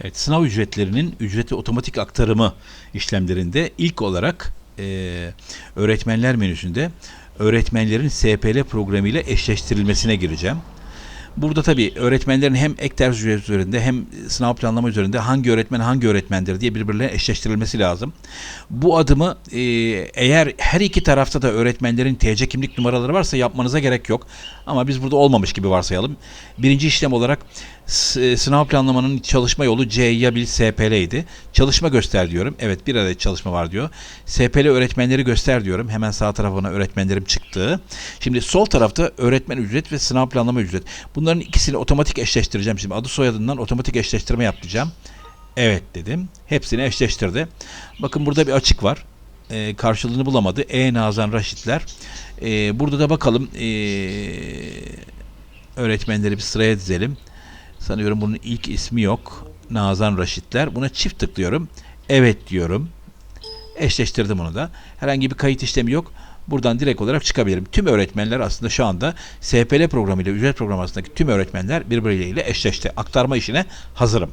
Evet, sınav ücretlerinin ücreti otomatik aktarımı işlemlerinde ilk olarak e, öğretmenler menüsünde öğretmenlerin SPL programı ile eşleştirilmesine gireceğim. Burada tabii öğretmenlerin hem ek ders üzerinde hem sınav planlama üzerinde hangi öğretmen hangi öğretmendir diye birbirlerine eşleştirilmesi lazım. Bu adımı e, eğer her iki tarafta da öğretmenlerin TC kimlik numaraları varsa yapmanıza gerek yok. Ama biz burada olmamış gibi varsayalım. Birinci işlem olarak e, sınav planlamanın çalışma yolu C ya bil SPL idi. Çalışma göster diyorum. Evet bir adet çalışma var diyor. SPL öğretmenleri göster diyorum. Hemen sağ tarafına öğretmenlerim çıktı. Şimdi sol tarafta öğretmen ücret ve sınav planlama ücret. Bunların ikisini otomatik eşleştireceğim. Şimdi adı soyadından otomatik eşleştirme yapacağım. Evet dedim. Hepsini eşleştirdi. Bakın burada bir açık var. Ee, karşılığını bulamadı. E Nazan Raşitler. Ee, burada da bakalım ee, öğretmenleri bir sıraya dizelim. Sanıyorum bunun ilk ismi yok. Nazan Raşitler. Buna çift tıklıyorum. Evet diyorum. Eşleştirdim onu da. Herhangi bir kayıt işlemi yok. Buradan direkt olarak çıkabilirim. Tüm öğretmenler aslında şu anda SPL programı ile ücret programı arasındaki tüm öğretmenler birbirleriyle eşleşti. Aktarma işine hazırım.